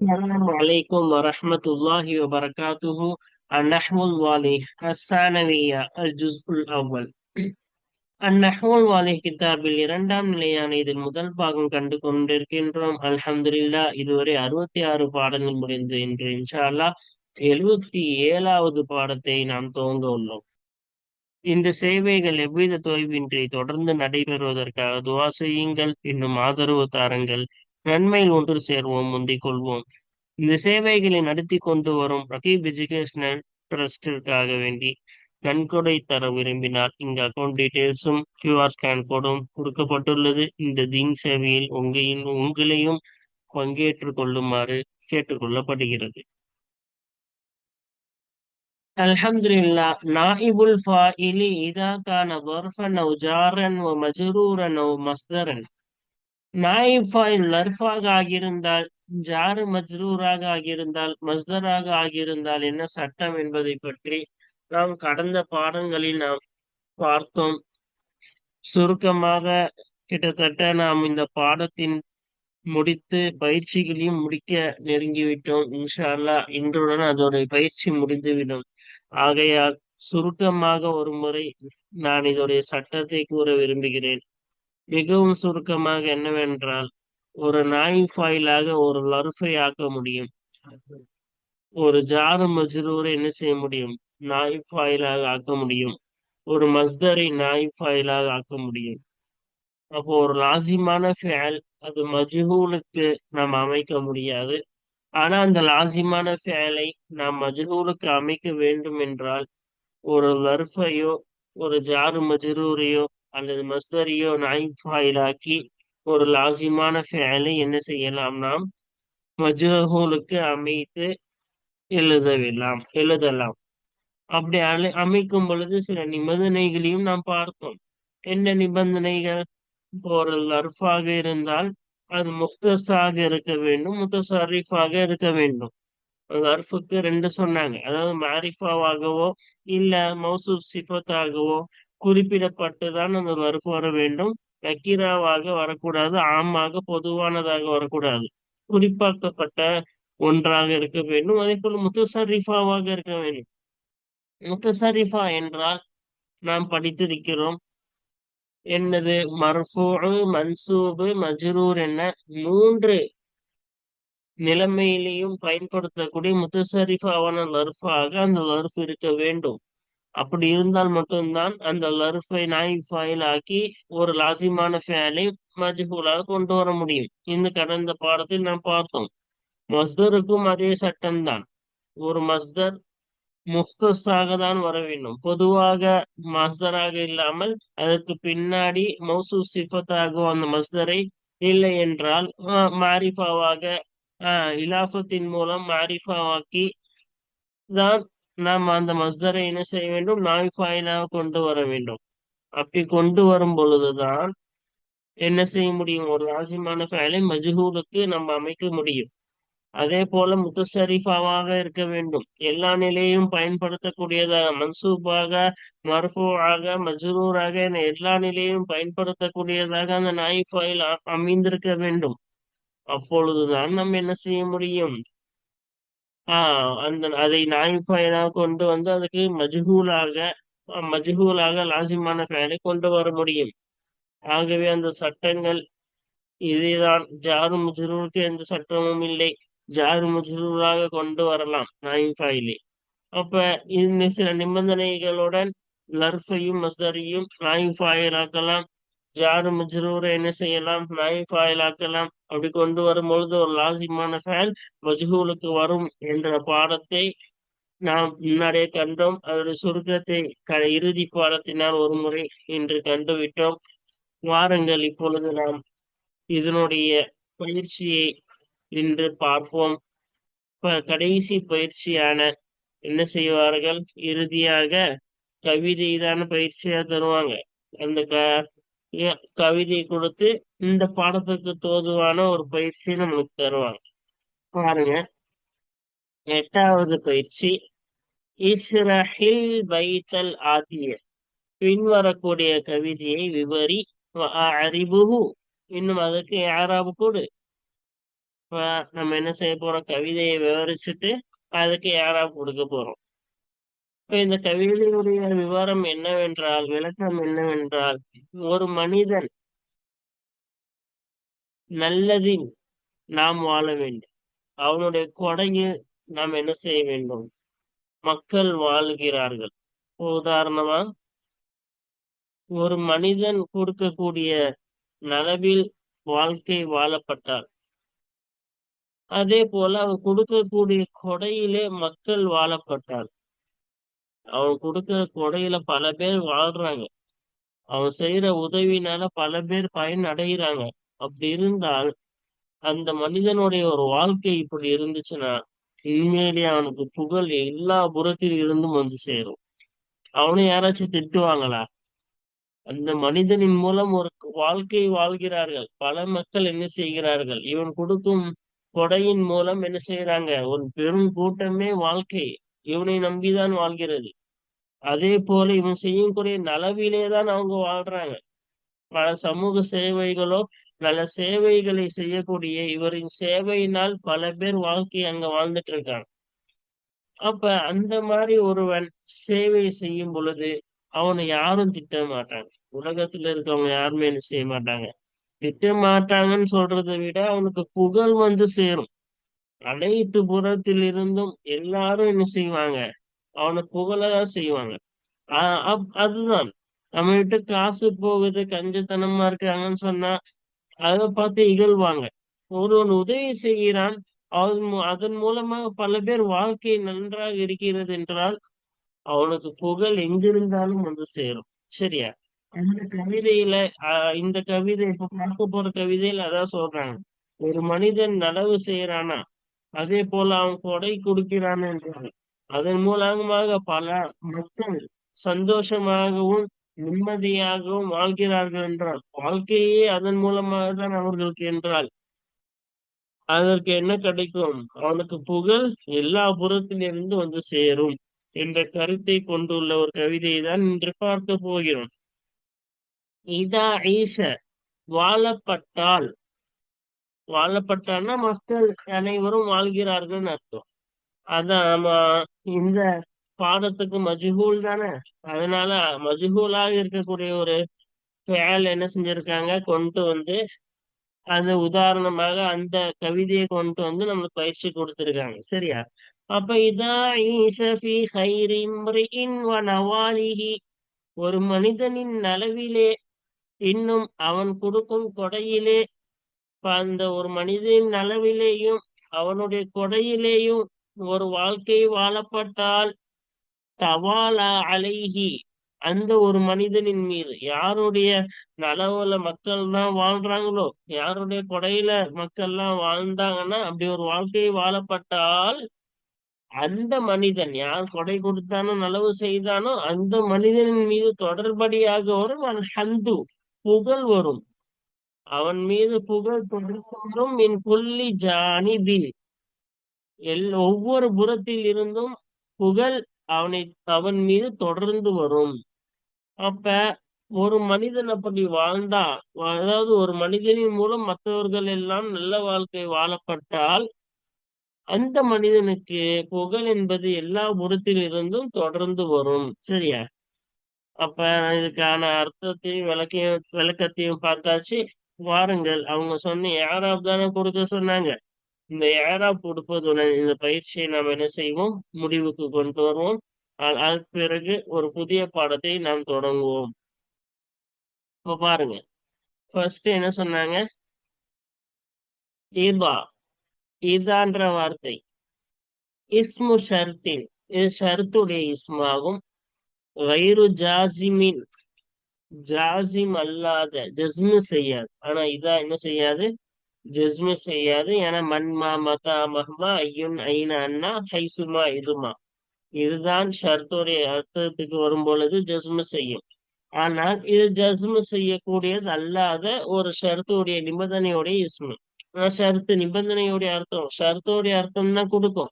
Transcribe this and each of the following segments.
السلام عليكم ورحمة الله وبركاته النحو الواضح الثانوية الجزء الأول النحو الواضح கிதாபில் இரண்டாம் நிலையான இதில் முதல் பாகம் கண்டு கொண்டிருக்கின்றோம் அல்ஹம்துலில்லா இதுவரை அறுபத்தி ஆறு பாடங்கள் முடிந்து இன்று இன்ஷா அல்லாஹ் எழுபத்தி ஏழாவது பாடத்தை நாம் துவங்க உள்ளோம் இந்த சேவைகள் எவ்வித தொய்வின்றி தொடர்ந்து நடைபெறுவதற்காக துவா செய்யுங்கள் இன்னும் ஆதரவு தாருங்கள் நன்மையில் ஒன்று சேர்வோம் முந்திக் கொள்வோம் இந்த சேவைகளை நடத்தி கொண்டு வரும் ரகீப் எஜுகேஷனல் ட்ரஸ்டிற்காக வேண்டி நன்கொடை தர விரும்பினால் இங்க அக்கௌண்ட் டீட்டெயில்ஸும் கியூஆர் ஸ்கேன் கோடும் கொடுக்கப்பட்டுள்ளது இந்த தீன் சேவையில் உங்களையும் உங்களையும் பங்கேற்றுக் கொள்ளுமாறு கேட்டுக்கொள்ளப்படுகிறது الحمد لله نائب الفاعل إذا كان ظرفا أو جارا ومجرورا أو مصدرا நாயிஃபாய் லர்ஃபாக ஆகியிருந்தால் ஜாரு மஜ்ரூராக ஆகியிருந்தால் மஸ்தராக ஆகியிருந்தால் என்ன சட்டம் என்பதை பற்றி நாம் கடந்த பாடங்களில் நாம் பார்த்தோம். சுருக்கமாக கிட்டத்தட்ட நாம் இந்த பாடத்தின் முடித்து பயிற்சிகளையும் முடிக்க நெருங்கிவிட்டோம். இன்ஷால்லா இன்றுடன் அதோட பயிற்சி முடிந்துவிடும். ஆகையால் சுருக்கமாக ஒரு முறை நான் இதோடைய சட்டத்தை கூற விரும்புகிறேன். மிகவும் சுருக்கமாக என்னவென்றால் ஒரு நாய் ஃபாயிலாக ஒரு லர்ஃபை ஆக்க முடியும். ஒரு ஜாரு மஜ்ரூரை என்ன செய்ய முடியும்? நாய் ஃபாயிலாக ஆக்க முடியும். ஒரு மஸ்தரை நாய் ஃபாயிலாக ஆக்க முடியும். அப்போ ஒரு லாசிமான ஃபேல் அது மஜ்ஹூலுக்கு நாம் அமைக்க முடியாது. ஆனா அந்த லாசிமான ஃபேலை நாம் மஜ்ஹூலுக்கு அமைக்க வேண்டும் என்றால் ஒரு லர்ஃபையோ ஒரு ஜாரு மஜ்ரூரையோ அல்லது மஸ்தரியோ நாய்ஃபாயிலாக்கி ஒரு லாசிமான ஃபேலை என்ன செய்யலாம் நாம்? மஜ்ஹூலுக்கு அமைத்து எழுதவில்லாம் எழுதலாம். அப்படி அலை அமைக்கும் பொழுது சில நிபந்தனைகளையும் நாம் பார்த்தோம். என்ன நிபந்தனைகள்? ஒரு லர்ஃபாக இருந்தால் அது முக்தஸாக இருக்க வேண்டும் முத்தசரிஃபாக இருக்க வேண்டும். லர்ஃபுக்கு ரெண்டு சொன்னாங்க. அதாவது மாரிஃபாவாகவோ இல்ல மௌசூப் சிஃபத்தாகவோ குறிப்பிடப்பட்டுதான் அந்த லர்ஃப் வர வேண்டும். நக்கீராவாக வரக்கூடாது ஆமாக பொதுவானதாக வரக்கூடாது. குறிப்பாக்கப்பட்ட ஒன்றாக இருக்க வேண்டும். அதே போல முத்தசரிஃபாவாக இருக்க வேண்டும். முத்தசரிஃபா என்றால் நாம் படித்திருக்கிறோம் என்னது? மர்ஃபூ மன்சூபு மஜ்ரூர் என மூன்று நிலைமையிலையும் பயன்படுத்தக்கூடிய முத்தசரிஃபாவான லர்ஃபாக அந்த லர்ஃப் இருக்க வேண்டும். அப்படி இருந்தால் மட்டும்தான் அந்த லர்ஃபை நாய் ஃபைல் ஆக்கி ஒரு லாசிமான ஃபேலை மஜ்ஹூலாக கொண்டு வர முடியும். இந்த கடந்த பாடத்தில் நாம் பார்த்தோம். மஸ்தருக்கும் அதே சட்டம்தான். ஒரு மஸ்தர் முஸ்தஸாக தான் வர வேண்டும். பொதுவாக மஸ்தராக இல்லாமல் அதற்கு பின்னாடி மௌசு சிஃபத்தாக அந்த மஸ்தரை இல்லை என்றால் மாரிஃபாவாக இலாஃபத்தின் மூலம் மாரிஃபாவாக்கி தான் நாம் அந்த மஸ்தரை என்ன செய்ய வேண்டும்? நாய் ஃபாயிலாக கொண்டு வர வேண்டும். அப்படி கொண்டு வரும் பொழுதுதான் என்ன செய்ய முடியும்? ஒரு லாஜிமான ஃபைலை மஜ்ஹூலுக்கு நம்ம அமைக்க முடியும். அதே போல முத்தசரிஃபாவாக இருக்க வேண்டும். எல்லா நிலையும் பயன்படுத்தக்கூடியதாக மன்சூபாக மர்ஃபூவாக மஜ்ரூராக என எல்லா நிலையும் பயன்படுத்தக்கூடியதாக அந்த நாய் ஃபைல் அமைந்திருக்க வேண்டும். அப்பொழுதுதான் நம்ம என்ன செய்ய முடியும்? ஆஹ் அந்த அதை நாய் கொண்டு வந்து அதுக்கு மஜ்ஹூலாக மஜ்ஹூலாக லாசிமான ஃபைலை கொண்டு வர முடியும். ஆகவே அந்த சட்டங்கள் இதுதான். ஜாரு முஜ்ரூருக்கு எந்த சட்டமும் இல்லை. ஜார் முஜ்ரூராக கொண்டு வரலாம் நாயின் ஃபைலி. அப்ப இந்த சில நிபந்தனைகளுடன் லர்ஃபையும் மஸ்தரையும் நாயின் ஃபாயிலாக்கலாம் ஜாரு மஜ்ரூரை என்ன செய்யலாம்? நாயின் ஃபாயிலாக்கலாம் அப்படி கொண்டு வரும்பொழுது ஒரு லாசிமான ஃபேல் மஜ்ஹூலுக்கு வரும் என்ற பாடத்தை நாம் முன்னாடியே கண்டோம். அதோட சுருக்கத்தை க இறுதி பாடத்தினால் ஒரு முறை இன்று கண்டுவிட்டோம். வாருங்கள் இப்பொழுது நாம் இதனுடைய பயிற்சியை இன்று பார்ப்போம். கடைசி பயிற்சியான என்ன செய்வார்கள்? இறுதியாக கவிதை தான பயிற்சியா தருவாங்க. அந்த க கவிதை கொடுத்து இந்த பாடத்துக்கு தோதுவான ஒரு பயிற்சி நம்மளுக்கு தருவாங்க. பாருங்க. எட்டாவது பயிற்சி. இஸ்ரஹில் பைத்தல் ஆதிய. பின்வரக்கூடிய கவிதையை விவரி அறிபுகு. இன்னும் அதுக்கு யாராவது கொடு. நம்ம என்ன செய்ய போறோம்? கவிதையை விவரிச்சுட்டு அதுக்கு யாராவது கொடுக்க போறோம். இந்த கவிதையுடைய விவரம் என்னவென்றால் விளக்கம் என்னவென்றால் ஒரு மனிதன் நல்லதில் நாம் வாழ வேண்டும். அவனுடைய கொடையில் நாம் என்ன செய்ய வேண்டும்? மக்கள் வாழ்கிறார்கள். உதாரணமா ஒரு மனிதன் கொடுக்கக்கூடிய நலவில் வாழ்க்கை வாழப்பட்டார் அதே போல அவன் கொடுக்கக்கூடிய கொடையிலே மக்கள் வாழப்பட்டார் அவன் கொடுக்கிற கொடையில பல பேர் வாழ்றாங்க. அவன் செய்யற உதவினால பல பேர் பயன் அடைகிறாங்க. அப்படி இருந்தால் அந்த மனிதனுடைய ஒரு வாழ்க்கை இப்படி இருந்துச்சுன்னா உண்மையிலேயே அவனுக்கு புகழ் எல்லா புறத்தில் இருந்தும் வந்து சேரும். அவனை யாராச்சும் திட்டுவாங்களா? அந்த மனிதனின் மூலம் ஒரு வாழ்க்கை வாழ்கிறார்கள். பல மக்கள் என்ன செய்கிறார்கள்? இவன் கொடுக்கும் கொடையின் மூலம் என்ன செய்யறாங்க ஒரு பெரும் கூட்டமே வாழ்க்கை. இவனை நம்பிதான் வாழ்கிறது. அதே போல இவன் செய்யக்கூடிய நலவிலே தான் அவங்க வாழ்றாங்க. பல சமூக சேவைகளோ நல்ல சேவைகளை செய்யக்கூடிய இவரின் சேவையினால் பல பேர் வாழ்க்கை அங்க வாழ்ந்துட்டு இருக்காங்க அப்ப அந்த மாதிரி ஒருவன் சேவை செய்யும் பொழுது அவனை யாரும் திட்ட மாட்டாங்க உலகத்துல இருக்கவங்க யாருமே என்ன செய்ய மாட்டாங்க. திட்ட மாட்டாங்கன்னு சொல்றதை விட அவனுக்கு புகழ் வந்து சேரும். அனைத்து புறத்தில் இருந்தும் எல்லாரும் என்ன செய்வாங்க? அவனை புகழதான் செய்வாங்க. அதுதான். நம்ம கிட்ட காசு போகுது கஞ்சத்தனமா இருக்காங்கன்னு சொன்னா அதை பார்த்து இகழ்வாங்க. ஒருவன் உதவி செய்கிறான் அவன் அதன் மூலமாக பல பேர் வாழ்க்கை நன்றாக இருக்கிறது என்றால் அவனுக்கு புகழ் எங்கிருந்தாலும் வந்து சேரும். சரியா? அந்த கவிதையில இந்த கவிதை இப்ப பார்க்க போற கவிதையில அதான் சொல்றாங்க. ஒரு மனிதன் நடவு செய்யறானா அதே போல அவன் கொடை கொடுக்கிறான் என்றாங்க அதன் மூலமாக பல மக்கள் சந்தோஷமாகவும் நிம்மதியாகவும் வாழ்கிறார்கள் என்றால் வாழ்க்கையே அதன் மூலமாக தான் அவர்களுக்கு என்றால் அதற்கு என்ன கிடைக்கும்? அவனுக்கு புகழ் எல்லா புறத்திலிருந்து வந்து சேரும் என்ற கருத்தை கொண்டுள்ள ஒரு கவிதையை தான் இன்று பார்க்க போகிறோம். இதா ஈச வாழப்பட்டால். வாழப்பட்டான்னா மக்கள் அனைவரும் வாழ்கிறார்கள் அர்த்தம். அதான் இந்த பாடத்துக்கு மஜ்ஹூல் தானே? அதனால மஜ்ஹூலாக இருக்கக்கூடிய ஒரு ஃபேல் என்ன செஞ்சிருக்காங்க? கொண்டு வந்து அது உதாரணமாக அந்த கவிதையை கொண்டு வந்து நம்மளுக்கு பயிற்சி கொடுத்திருக்காங்க. சரியா? அப்ப இதா ஈசபி நவாலிஹி. ஒரு மனிதனின் நலவிலே இன்னும் அவன் கொடுக்கும் கொடையிலே அந்த ஒரு மனிதனின் நலவிலேயும் அவனுடைய கொடையிலேயும் ஒரு வாழ்க்கை வாழப்பட்டால் தவாலா அலைகி அந்த ஒரு மனிதனின் மீது. யாருடைய நலவுல மக்கள் தான் வாழ்றாங்களோ யாருடைய கொடையில மக்கள் எல்லாம் வாழ்ந்தாங்கன்னா அப்படி ஒரு வாழ்க்கையை வாழப்பட்டால் அந்த மனிதன் யார் கொடை கொடுத்தானோ நலவு செய்தானோ அந்த மனிதனின் மீது தொடர்படியாக வரும். அவன் ஹந்து புகழ் வரும். அவன் மீது புகழ் தொடர்ந்தும் என் புள்ளி ஜானிபில் எல் ஒவ்வொரு புறத்தில் இருந்தும் புகழ் அவனை அவன் மீது தொடர்ந்து வரும். அப்ப ஒரு மனிதன் அப்படி வாழ்ந்தா அதாவது ஒரு மனிதனின் மூலம் மற்றவர்கள் எல்லாம் நல்ல வாழ்க்கை வாழப்பட்டால் அந்த மனிதனுக்கு புகழ் என்பது எல்லா புறத்தில் இருந்தும் தொடர்ந்து வரும். சரியா? அப்ப இதுக்கான அர்த்தத்தையும் விளக்கையும் விளக்கத்தையும் பார்த்தாச்சு. வாருங்கள் அவங்க சொன்ன யாராவது தானே கொடுக்க சொன்னாங்க? இந்த ஏராப் கொடுப்பதுடன் இந்த பயிற்சியை நாம் என்ன செய்வோம்? முடிவுக்கு கொண்டு வருவோம். அதற்கு பிறகு ஒரு புதிய பாடத்தை நாம் தொடங்குவோம். இப்ப பாருங்க. ஃபர்ஸ்ட் என்ன சொன்னாங்க? இதா இதான்ற வார்த்தை. இஸ்மு ஷர்த்தின். இது ஷர்த்துடைய இஸ்மாகும். வைரு ஜாசிமின். ஜாசிம் அல்லாத. ஜஸ்மு செய்யாது. ஆனா இதா என்ன செய்யாது? ஜஸ்மு செய்யாது. ஏன்னா மன்மா மதா மஹ்மா ஐயுன் ஐன அண்ணா ஹைசுமா இதுமா. இதுதான் ஷர்த்துடைய அர்த்தத்துக்கு வரும் பொழுது ஜஸ்மு செய்யும். ஆனால் இது ஜஸ்மு செய்யக்கூடியது அல்லாத ஒரு ஷர்த்துடைய நிபந்தனையுடைய இஸ்மு. ஷர்த்து நிபந்தனையுடைய அர்த்தம். ஷர்த்துடைய அர்த்தம் தான் கொடுக்கும்.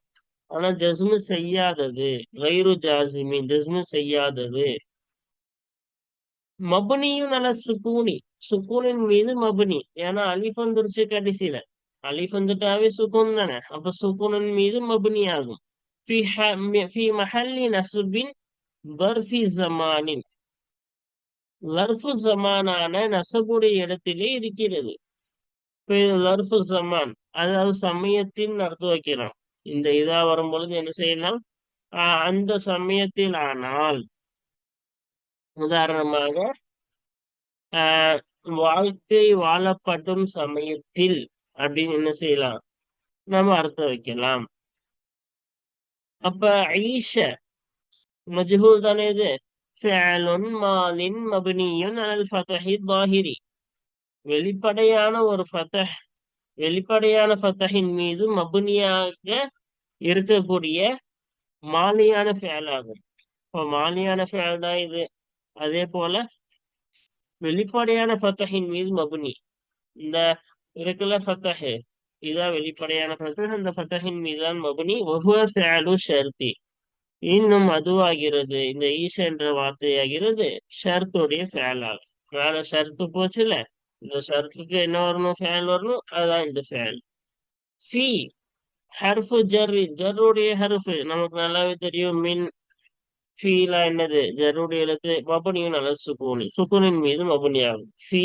ஆனா ஜஸ்மு செய்யாதது. வைரு ஜாசிமி ஜஸ்மு செய்யாதது. மபுனியும் நல்ல சுக்கூனி சுக்கூனின் மீது மபுனி. ஏன்னா அலிஃபன் வந்துருச்சு கடைசியில. அலிஃப் வந்துட்டாவே சுக்கூன் தானே. அப்ப சுக்கூனின் மீது மபுனி ஆகும். நசுபின் வர்ஃபி ஜமானின். லர்ஃபு ஜமானான நசபுடைய இடத்திலே இருக்கிறது. லர்ஃபு ஜமான். அதாவது சமயத்தில் நடத்து வைக்கிறான் இந்த இதா வரும்பொழுது என்ன செய்யலாம்? அந்த சமயத்தில் ஆனால் உதாரணமாக வாழ்க்கை வாழப்படும் சமயத்தில் அப்படின்னு என்ன செய்யலாம்? நம்ம அர்த்தம் வைக்கலாம். அப்ப ஐஷ மஜ்ஹூல் தானே இது? ஃபேலுன் மாலின் மபினியுன் அனல் வெளிப்படையான ஒரு ஃபதஹ் வெளிப்படையான ஃபதஹின் மீது மபுனியாக இருக்கக்கூடிய மாலியான ஃபேலாகும். இப்போ மாலியான ஃபேல் தான் இது? அதே போல வெளிப்படையான ஃபத்தஹின் மீது மபுனி. இந்த இருக்குல்ல ஃபத்தஹ் இதுதான் வெளிப்படையான ஃபத்தஹ். அந்த ஃபத்தஹின் மீது தான் மபுனி. ஒவ்வொரு ஃபேலு ஷர்த்தி. இன்னும் அதுவாகிறது. இந்த ஈஷ என்ற வார்த்தையாகிறது ஷர்த்துடைய ஃபேல் ஆகும் மேல ஷர்த்து போச்சுல? இந்த ஷர்த்துக்கு என்ன வரணும்? ஃபேல் வரணும். அதுதான் இந்த ஃபேல் ஃபி ஹர்ஃபு ஜர்ரி. ஜர்ருடைய ஹர்ஃபு. நமக்கு நல்லாவே தெரியும். மின் ஃபீலா என்னது? ஜருடைய எழுத்து மபனியும் நல்ல சுக்கூனி சுக்குனின் மீது மபுனி ஆகும் ஃபீ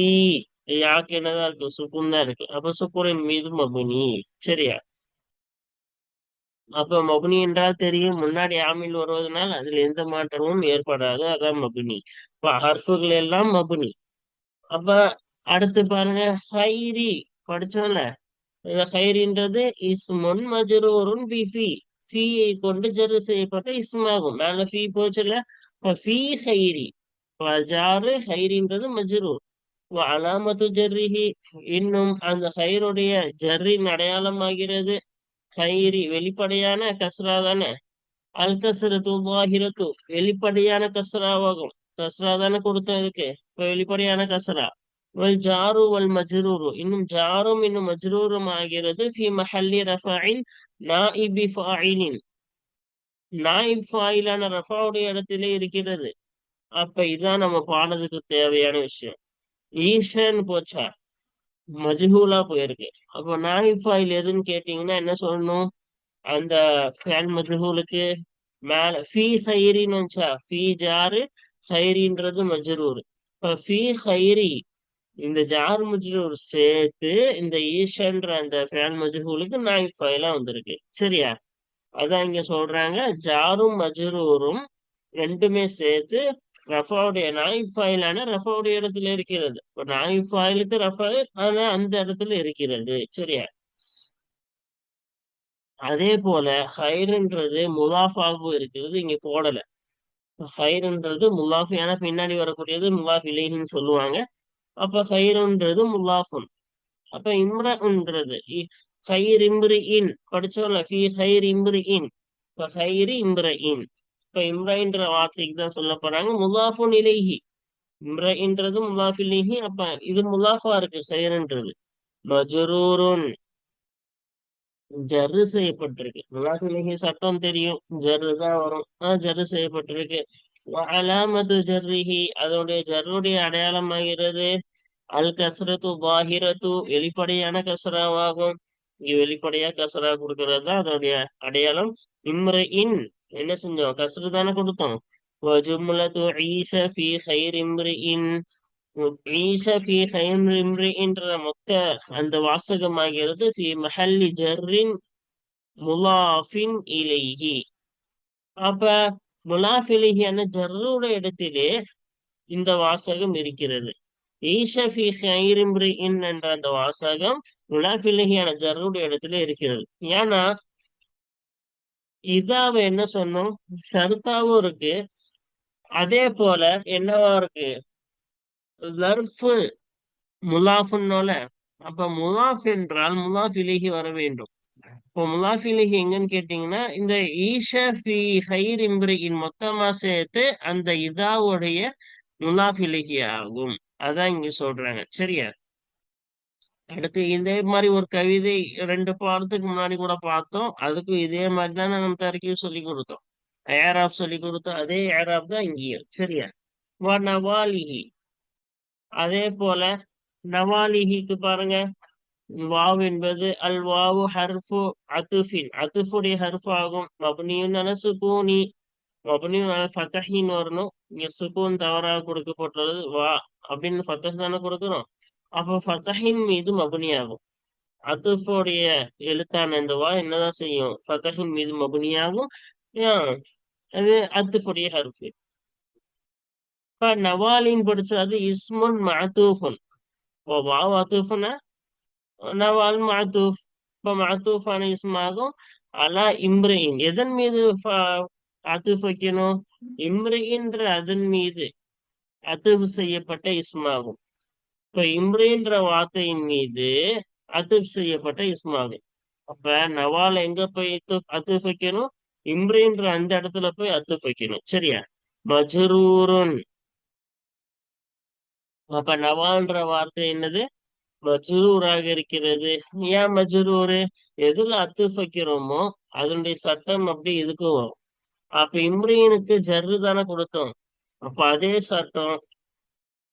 யாக்கு என்னதான் இருக்கு சுக்குன் தான் இருக்கு. அப்ப சுக்குனின் மீது மபுனி சரியா? அப்ப மபுனி என்றால் தெரியும். முன்னாடி ஆமில் வருவதனால் அதுல எந்த மாற்றமும் ஏற்படாது. அதான் மபுனி இப்ப ஹர்ஃபுகள் எல்லாம் மபுனி அப்ப அடுத்து பாருங்க. ஹைரி. படிச்சோம்ல? இந்த ஹைரின்றது இஸ்முன் மஜ்ரூருன் பி ஃபி ஃபீயை கொண்டு ஜரு செய்யப்பட்ட இஸ்மாகும். மேல ஃபீ போச்சுல. ஃபீ ஹைரி ஜாரு ஹைரின்றது மஜ்ரூர் அலாமத்து ஜர்ரிஹி. இன்னும் அந்த ஹைருடைய ஜர்ரின் அடையாளமாகிறது ஹைரி வெளிப்படையான கஸ்ரா தானே. அல் கஸ்ரத்து வாஹிரத்து. வெளிப்படையான கஸ்ராவாகும். கஸ்ரா தானே கொடுத்ததுக்கு இப்போ வெளிப்படையான கஸ்ரா. வல் ஜாரு வல் மஜ்ரூரு. இன்னும் ஜாரும் இன்னும் மஜ்ரூரும் ஆகிறது. ஃபி மஹல்லி ரஃபாயின் நாஇபி ஃபாயிலின். நாயிப் ஃபாயிலான ரஃபாவுடைய இடத்திலே இருக்கிறது. அப்ப இதான் நம்ம பாடத்துக்கு தேவையான விஷயம். ஈஷன்னு போச்சா? மஜ்ஹூலா போயிருக்கு. அப்போ நாயிப் ஃபாயில் எதுன்னு கேட்டீங்கன்னா என்ன சொல்லணும்? அந்த ஃபேன் மஜ்ஹூலுக்கு மேல ஃபீ சைரின்னு வந்துச்சா? ஃபீ ஜாரு சைரின்றது மஜ்ரூர் இப்ப ஃபீ ஹைரி இந்த ஜார் மஜ்ரூர் சேர்த்து இந்த ஈஷன்ற அந்த ஃபேல் மஜ்ஹூலுக்கு நாய் ஃபைலா வந்திருக்கு. சரியா? அதான் இங்க சொல்றாங்க ஜாரும் மஜ்ரூரும் ரெண்டுமே சேர்த்து ரஃபாவுடைய நாய் ஃபைலான ரஃபாவுடைய இடத்துல இருக்கிறது. இப்ப நாயிப் ஃபைலுக்கு ரஃபா ஆனா அந்த இடத்துல இருக்கிறது. சரியா? அதே போல ஹைருன்றது முலாஃபாகவும் இருக்கிறது இங்க போடல. ஹைருன்றது முலாஃபி ஆனா பின்னாடி வரக்கூடியது முலாஃப் இலேஹின்னு சொல்லுவாங்க. அப்ப ஹைருன்றது முலாஃபுன் அப்ப இம்ரன்றது ஹைர் இம்ரி இன் படிச்சோம்ல? ஃபி ஹைர் இம்ரி இன் இப்ப ஹைரி இம்ர இன் இப்ப இம்ரன்ற வார்த்தைக்கு தான் சொல்ல போறாங்க முலாஃபுன் இலேஹி. இம்ரன்றது முலாஃப் இலேஹி. அப்ப இது முலாஃபா இருக்கு. ஹைருன்றது மஜரூருன். ஜர்ரு செய்யப்பட்டிருக்கு. முலாஃப் இலேஹி சட்டம் தெரியும். ஜர்ரு தான் வரும். ஆஹ் ஜர்ரு செய்யப்பட்டிருக்கு. அலாமது ஜர்ரிஹி அதோடைய ஜர்ருடைய அடையாளமாகிறது. அல் கசரத்து பாஹிரத்து வெளிப்படையான கசராவாகும் இங்க வெளிப்படையா கசரா கொடுக்கறது தான் அதோடைய அடையாளம். இம்ரு இன் என்ன செஞ்சோம்? கசரு தானே கொடுத்தோம். வஜும்லத்து ஈச ஃபி ஹைர் இம்ரு இன் ஈச ஃபி ஹைர் இம்ரு என்ற மொத்த அந்த வாசகமாகிறது. ஃபி மஹல்லி ஜர்ரின் முலாஃபின் இலைஹி. அப்ப முலாஃபிலிஹியான ஜர்ரோட இடத்திலே இந்த வாசகம் இருக்கிறது. ஈஷபி ஹைரிம்ரி இன் என்ற அந்த வாசகம் முலாஃபிலிஹியான ஜர்ருடைய இடத்துல இருக்கிறது. ஏன்னா இதாவ என்ன சொன்னோம்? ஷர்த்தாவும் இருக்கு. அதே போல என்னவா இருக்கு? லர்ஃபு முலாஃபுன்னோல. அப்ப முலாஃப் என்றால் முலாஃப் இலகி வர வேண்டும். இப்போ முலாஃப் எங்கன்னு கேட்டீங்கன்னா இந்த ஈஷா ஃபி ஹைர் இம்ரியின் மொத்தமா சேர்த்து அந்த இதாவுடைய முலாஃப் ஆகும் அதான் இங்க சொல்றாங்க. சரியா? அடுத்து இதே மாதிரி ஒரு கவிதை ரெண்டு பாடத்துக்கு முன்னாடி கூட பார்த்தோம். அதுக்கும் இதே மாதிரி தான் நம்ம தரைக்கும் சொல்லி கொடுத்தோம். ஏராப் சொல்லி கொடுத்தோம் அதே ஏராப் தான் இங்கேயும். சரியா? வா நவாலிஹி. அதே போல நவாலிஹிக்கு பாருங்க. வாவ் என்பது அல் வாவு ஹர்ஃபு அத்துஃபின். அத்துஃபுடைய ஹர்ஃப் ஆகும். மபனியும் அல சுகூனி. மபனியும் அல ஃபத்தஹின்னு வரணும். இங்க சுகூன் தவறாக கொடுக்கப்பட்டுள்ளது. வா அப்படின்னு ஃபத்தஹ் தானே கொடுக்குறோம். அப்போ ஃபத்தஹின் மீது மபுனி ஆகும் அத்துஃபுடைய எழுத்தான இந்த வா என்னதான் செய்யும்? ஃபத்தஹின் மீது மபனியாகும். அது அத்துஃபுடைய ஹர்ஃபு. இப்ப நவாலின் படிச்சது இஸ்முன் மஅத்தூஃபுன். இப்போ வாவ் அத்துஃபுனா நவால் மாத்தூஃப் இப்போ மாத்தூஃபான இஸ்மாகும் அலா இம்ரையின் எதன் மீது அத்துஃப் வைக்கணும் இம்ரின்ற அதன் மீது அத்துஃப் செய்யப்பட்ட இஸ்மாகும் இப்ப இம்ரின்ற வார்த்தையின் மீது அத்துஃப் செய்யப்பட்ட இஸ்மாகும் அப்ப நவால் எங்க போய் அத்துஃப் வைக்கணும் இம்ரின்ற அந்த இடத்துல போய் அத்துஃப் வைக்கணும் சரியா? மஜரூருன். அப்ப நவால்ன்ற வார்த்தை என்னது? மஜ்ரூராக இருக்கிறது. ஏன் மஜ்ரூரு? எதுல அத்து வைக்கிறோமோ அதனுடைய சட்டம் அப்படி இதுக்கும் வரும். அப்ப இம்ரீனுக்கு ஜர்ரு தானே கொடுத்தோம். அப்ப அதே சட்டம்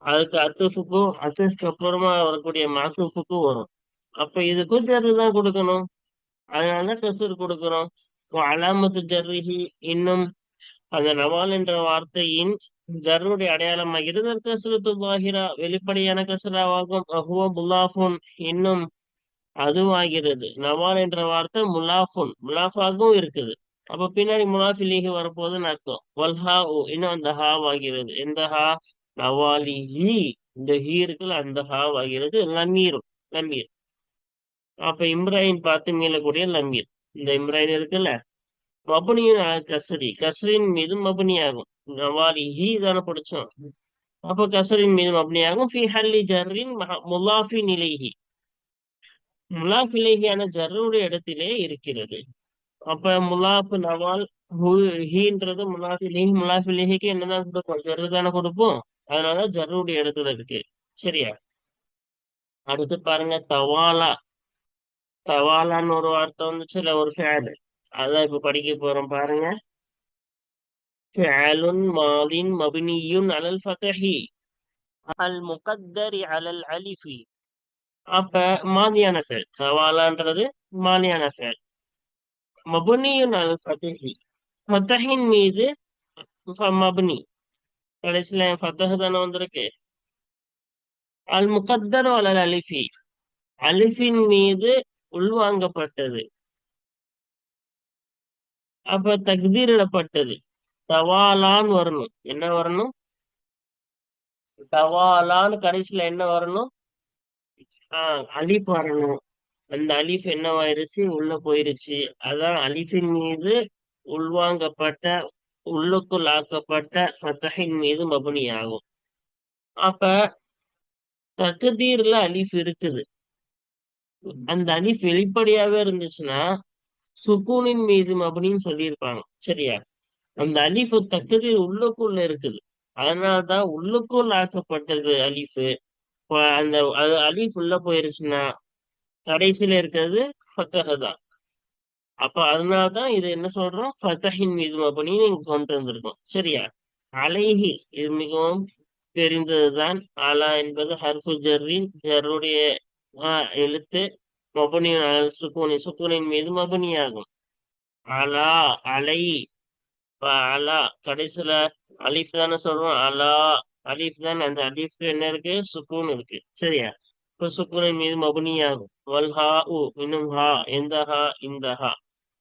அதுக்கு அத்துஃபுக்கும் அத்துக்கு அப்புறமா வரக்கூடிய மாத்துஃபுக்கும் வரும். அப்ப இதுக்கும் ஜர்ரு தான் கொடுக்கணும். அதனால கசூர் கொடுக்கிறோம். அலாமத்து ஜர்ரிஹி இன்னும் அந்த நவால் என்ற வார்த்தையின் ஜர்ருடைய அடையாளமாகிறது கசுரத்து பாஹிரா வெளிப்படையான கசுராவாகும் அஹுவ முலாஃபுன் இன்னும் அதுவாகிறது. நவால் என்ற வார்த்தை முலாஃபுன் முலாஃபாகவும் இருக்குது. அப்ப பின்னாடி முலாஃபிலிஹி வரப்போகுதுன்னு அர்த்தம். வல்ஹா ஓ இன்னும் அந்த ஹாவ் ஆகிறது எந்த ஹா? நவாலி ஹீ இந்த ஹீ இருக்குல்ல அந்த ஹாவ் ஆகிறது லமீரும் லமீர். அப்ப இம்ராயின் பார்த்து மீளக்கூடிய லமீர். இந்த இம்ராயின் இருக்குல்ல? மபுனியின் கசரி. கசரின் மீது மபுனியாகும். நவாலி ஹி தானே படிச்சோம். அப்ப கசரின் மீது மபுனியாகும். ஃபி ஹல்லி ஜர்ரின் முலாஃபி நிலைஹி. முலாஃப் இலேஹியான ஜர்ருடைய இடத்திலே இருக்கிறது. அப்ப முலாஃப் நவால் ஹீன்றது முலாஃப் இலேஹி முலாஃப் இலேஹிக்கு என்னதான் கொடுப்போம்? ஜர்ரு தானே கொடுப்போம். அதனால ஜர்ருடைய இடத்துல இருக்கு. சரியா? அடுத்து பாருங்க தவாலா. தவாலான்னு ஒரு வார்த்தை வந்துச்சுல ஒரு ஃபேடு அதான் இப்ப படிக்க போறோம் பாருங்க. ஃபஅலுன் மாலின் மப்னியுன் அலல் ஃபத்ஹி அல் முகத்தரி அலல் அலிஃபி அப்ப மாதியான ஃபெல் ஹவாலான்றது மாதியான ஃபெல் மபுனியுன் அலல் ஃபத்ஹி ஃபத்ஹின் மீது மபுனி கடைசியில ஃபத்தஹ் தானே வந்திருக்கு. அல் முகத்தர் அலல் அலிஃபி அலிஃபின் மீது உள்வாங்கப்பட்டது. அப்ப தக்தீரிடப்பட்டது. தவாலான்னு வரணும். என்ன வரணும்? தவாலான்னு கடைசியில என்ன வரணும்? ஆஹ் அலிஃப் வரணும். அந்த அலிஃப் என்னவாயிருச்சு? உள்ள போயிருச்சு. அதான் அலிஃபின் மீது உள்வாங்கப்பட்ட உள்ளுக்குள் ஆக்கப்பட்ட ஃபத்தஹின் மீது மபுனி ஆகும். அப்ப தகுதீர்ல அலிஃப் இருக்குது. அந்த அலிஃப் வெளிப்படையாவே இருந்துச்சுன்னா சுக்கூனின் மீது மபுனின்னு சொல்லியிருப்பாங்க. சரியா? அந்த அலிஃபு தக்கதீர் உள்ளுக்குள்ள இருக்குது. அதனாலதான் உள்ளுக்குள் ஆக்கப்பட்டது அலிஃபு. அந்த அது அலிஃப் உள்ள போயிருச்சுன்னா கடைசியில இருக்கிறது ஃபத்தக தான். அப்ப அதனாலதான் இது என்ன சொல்றோம்? ஃபத்தஹின் மீது மபனின்னு இங்க கொண்டு வந்திருக்கோம். சரியா? அலைஹி இது மிகவும் தெரிந்ததுதான். அலா என்பது ஹர்ஃபு ஜர்ரின் ஜர்ருடைய எழுத்து. மபனி சுக்கூனி சுக்கூனின் மீது மபுனியாகும். அலா அலை அலா கடைசியில அலிஃப் தானே சொல்றோம். அலா அலிஃப் தானே அந்த அலிஃப்க்கு என்ன இருக்கு? சுக்கூன் இருக்கு. சரியா? இப்ப சுக்கூனின் மீது மபனியாகும். வல் ஹா உ இன்னும் ஹா எந்த ஹா இந்த ஹா.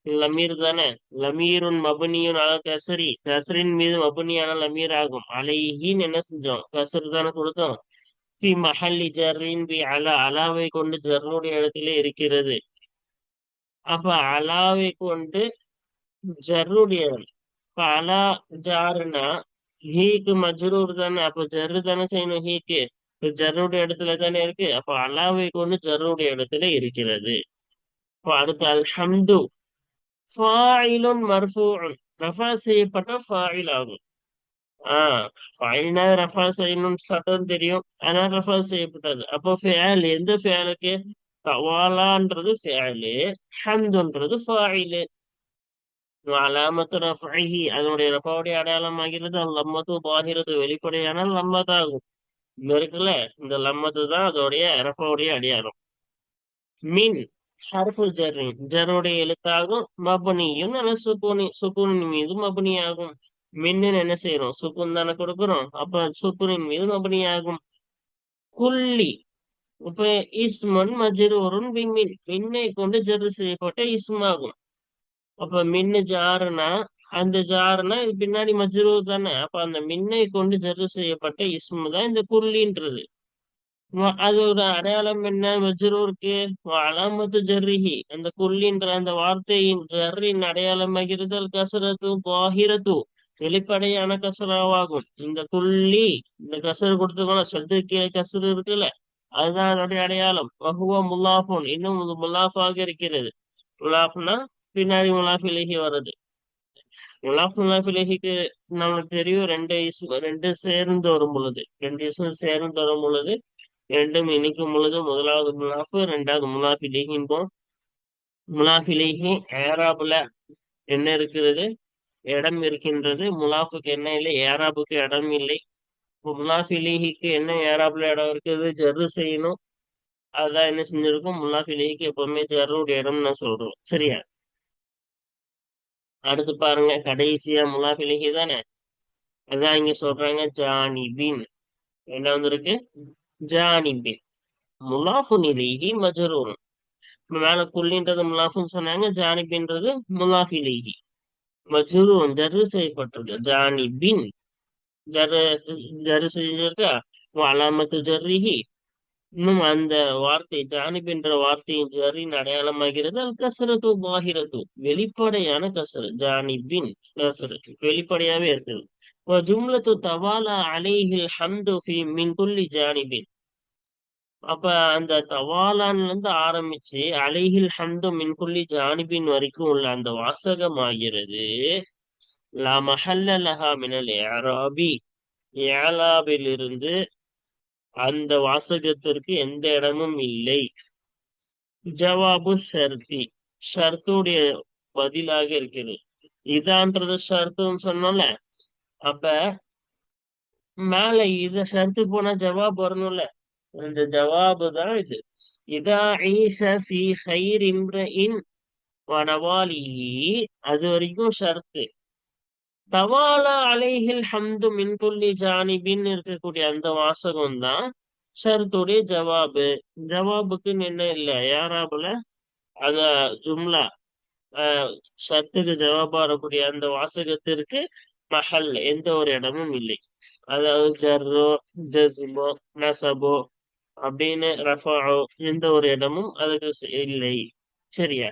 லமீர் தானே? லமீருன் மபனியுன் அல கசரி. கசரின் மீது மபனியான லமீர் ஆகும். அலைஹின்னு என்ன செஞ்சோம்? கசர் தானே கொடுத்தோம். ஃபி மஹல்லி ஜர்ரின் பி அலா அலாவை கொண்டு ஜர்னுடைய இடத்திலே இருக்கிறது. அப்ப அலாவை கொண்டு ஜர்ருடைய இப்ப அலா ஜாருனா ஹீக்கு மஜ்ரூர் தானே அப்ப ஜர்ரு தானே செய்யணும் ஹீக்கு. ஜர்ருடைய இடத்துல தானே இருக்கு. அப்ப அலாவை கொண்டு ஜர்ருடைய இடத்துல இருக்கிறது. இப்போ அடுத்து அல்ஹம்து ஃபாயிலுன் மர்ஃபூன் ரஃபா செய்யப்பட்ட ஃபாயில் ஆகும். ஆஹ் ஃபைனா ரஃபா செய்யணும்னு சட்டம் தெரியும். ஆனா ரஃபா செய்யப்பட்டது அப்போ ஃபேல் எந்த ஃபேலுக்கு தவாலான்றது ஃபேலு ஹம்துன்றது ஃபாயிலு அலாமத்து ரஃபி அதனுடைய ரஃபாவுடைய அடையாளம் ஆகிறது லம்மத்து பாகிரத்து வெளிப்படையான லம்மத்தாகும். இந்த இருக்குல்ல இந்த லம்மத்து தான் அதோடைய ரஃபாவுடைய அடையாளம். மின் ஹர்ஃபு ஜர்ரின் ஜருடைய எழுத்தாகும் மபனியும் நல்ல சுக்குனி சுக்குனின் மீது மபனி ஆகும் மின்னு என்ன செய்யறோம் சுக்குன் தானே கொடுக்குறோம். அப்ப சுக்குனின் மீது மபனி ஆகும். குள்ளி. இப்ப இஸ்மன் மஜ்ரூருன் பிமின் மின்னை கொண்டு ஜர்ரு செய்யப்பட்ட இஸ்மாகும். அப்ப மின்னு ஜாருனா அந்த ஜாருனா இது பின்னாடி மஜ்ரூர் தானே. அப்ப அந்த மின்னை கொண்டு ஜர்ரு செய்யப்பட்ட இஸ்மு தான் இந்த குல்லின்றது அதோட அடையாளம் என்ன? மஜ்ரூருக்கு அலாமத்து ஜர்ரிஹி. அந்த குள்ளின்ற அந்த வார்த்தையின் ஜர்ரின் அடையாளமாகிறது அல் கசரத்து பாகிரத்து வெளிப்படையான கசராவாகும் இந்த துள்ளி இந்த கசரு கொடுத்துக்கணும் செட்டு கீழே கசரு இருக்குல்ல அதுதான் அதனுடைய அடையாளம். பகுவா முல்லாஃபோன் இன்னும் முல்லாஃபாக இருக்கிறது. முலாஃப்னா பின்னாடி முலாஃபிலேகி வருது முலாஃப் முலாஃபிலேகிக்கு நம்மளுக்கு தெரியும் ரெண்டு இசு ரெண்டு சேர்ந்து வரும் பொழுது. ரெண்டு இஸ்மு சேர்ந்து வரும் பொழுது ரெண்டும் இணைக்கும் பொழுது முதலாவது முலாஃபு ரெண்டாவது முலாஃபிலேகின்போம் முலாஃபிலேகி ஏராபுல என்ன இருக்கிறது? இடம் இருக்கின்றது. முலாஃபுக்கு என்ன இல்லை? ஏராபுக்கு இடம் இல்லை. முலாஃபிலேகிக்கு என்ன ஏராபுல இடம் இருக்குது? ஜர்ரு செய்யணும். அதான் என்ன செஞ்சிருக்கும்? முலாஃபிலேகிக்கு எப்பவுமே ஜர்ருடைய இடம் நான் சொல்றோம் சரியா? அடுத்து பாருங்க. கடைசியா முலாஃபிலிஹி தானே? அதான் இங்க சொல்றாங்க ஜானிபின். என்ன வந்திருக்கு? ஜானிபின். முலாஃபு நிலைகி மஜரூர். மேல குள்ளின்றது முலாஃபுன்னு சொன்னாங்க. ஜானிபின்றது முலாஃபிலேகி மஜ்ரூன் ஜர்ரு செய்யப்பட்டது. ஜானி பின் ஜர்ரு ஜர்ரு செஞ்சிருக்கா அலாமத்து ஜர்ரிஹி இன்னும் அந்த வார்த்தை ஜானிப் என்ற வார்த்தையின் ஜரின் அடையாளமாகிறது. அல் கசரத்து பாகிரத்து வெளிப்படையான கசரு ஜானிபின் கசரு வெளிப்படையாவே இருக்குது ஜும்லத்து தவாலா அலைஹில் ஹம்து ஃபி மின் குல்லி ஜானிபின். அப்ப அந்த தவாலான்ல இருந்து ஆரம்பிச்சு அலைஹில் ஹம்து மின்குள்ளி ஜானிபின் வரைக்கும் உள்ள அந்த வாசகம் ஆகிறது லா மஹல்ல லஹா மினல் ஏராபி ஏலாபிலிருந்து அந்த வாசகத்திற்கு எந்த இடமும் இல்லை. ஜவாபு ஷர்தி ஷர்த்துடைய பதிலாக இருக்குது இதான்றது ஷர்த்துன்னு சொன்னோம்ல. அப்ப மேல இத ஷர்த்து போனா ஜவாப் வரணும்ல. இந்த ஜவாபு தான் இது. இதா ஈஷ ஃபி ஹைர் இம்ரின் வனவாலிஹி அது வரைக்கும் ஷர்த்து. தவாலா அலைஹில் ஹம்து மின்புள்ளி ஜானிபின் இருக்கக்கூடிய அந்த வாசகம் தான் ஷர்த்துடைய ஜவாபு. ஜவாபுக்கு என்ன இல்லை யாராபுல அந்த ஜும்லா. ஷர்த்துக்கு ஜவாபா வரக்கூடிய அந்த வாசகத்திற்கு மஹல் எந்த ஒரு இடமும் இல்லை. அதாவது ஜர்ரோ ஜஸ்மோ நசபோ அப்படின்னு ரஃபாவோ எந்த ஒரு இடமும் அதுக்கு இல்லை. சரியா?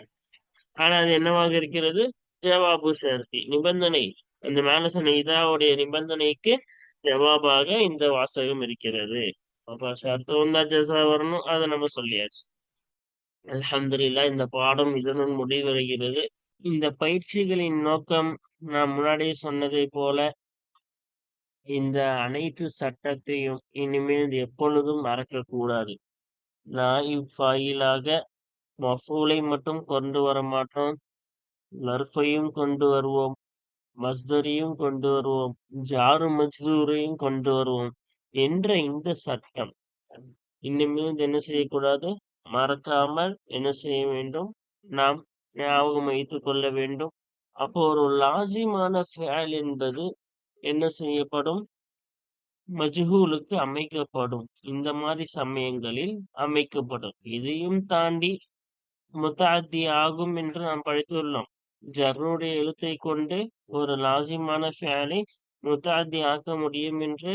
ஆனா அது என்னவாக இருக்கிறது? ஜவாபு சேர்த்தி. நிபந்தனை. அந்த மேல சொன்ன இதாவுடைய நிபந்தனைக்கு ஜவாபாக இந்த வாசகம் இருக்கிறது. அப்ப சர்த்தம் தான் ஜசா வரணும். அதை நம்ம சொல்லியாச்சு. அலமதுல்லா இந்த பாடம் இதனுடன் முடிவடைகிறது. இந்த பயிற்சிகளின் நோக்கம் நான் முன்னாடியே சொன்னதை போல இந்த அனைத்து சட்டத்தையும் இனிமேல் எப்பொழுதும் மறக்கக்கூடாது. நான் ஃபைலாக மஃபூலை மட்டும் கொண்டு வர மாட்டோம் லர்ஃபையும் கொண்டு வருவோம். மஸ்தரியும் கொண்டு வருவோம். ஜாரு மஜ்தூரையும் கொண்டு வருவோம் என்ற இந்த சட்டம். இனிமேல் என்ன செய்யக்கூடாது? மறக்காமல் என்ன செய்ய வேண்டும்? நாம் ஞாபகம் வைத்துக் கொள்ள வேண்டும். அப்போ ஒரு லாசிமான ஃபேல் என்பது என்ன செய்யப்படும்? மஜ்ஹூலுக்கு அமைக்கப்படும். இந்த மாதிரி சமயங்களில் அமைக்கப்படும். இதையும் தாண்டி முத்தாத்தி ஆகும் என்று நாம் படித்துள்ளோம். ஜர்னுடைய எழுத்தை கொண்டு ஒரு லாசிமான ஃபேலை முத்தாத்தி ஆக்க முடியும் என்று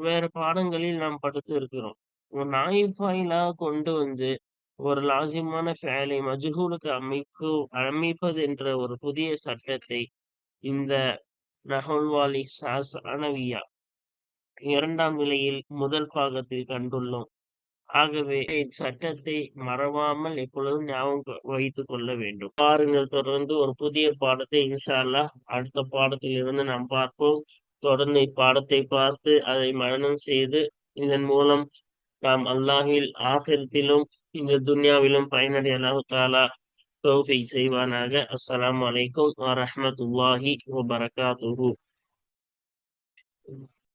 வேறு பாடங்களில் நாம் படித்து இருக்கிறோம் ஒரு நாயிஃபாயிலாக கொண்டு வந்து ஒரு லாசிமான ஃபேலை மஜ்ஹூலுக்கு அமைக்கும் அமைப்பது என்ற ஒரு புதிய சட்டத்தை இந்த நஹுல்வாலி சாஸ் அனவியா இரண்டாம் நிலையில் முதல் பாகத்தில் கண்டுள்ளோம். ஆகவே இச்சட்டத்தை மறவாமல் எப்பொழுதும் ஞாபகம் வைத்துக் கொள்ள வேண்டும். பாருங்கள் தொடர்ந்து ஒரு புதிய பாடத்தை இன்ஷால்லா அடுத்த பாடத்தில் இருந்து நாம் பார்ப்போம். தொடர்ந்து இப்பாடத்தை பார்த்து அதை மரணம் செய்து இதன் மூலம் நாம் அல்லாஹில் ஆகிரத்திலும் இந்த துன்யாவிலும் பயனடைய தாலா தௌஃபை செய்வானாக அஸ்லாம் வலைக்கும் வரமத்துல்லாஹி வபரகாத்துஹூ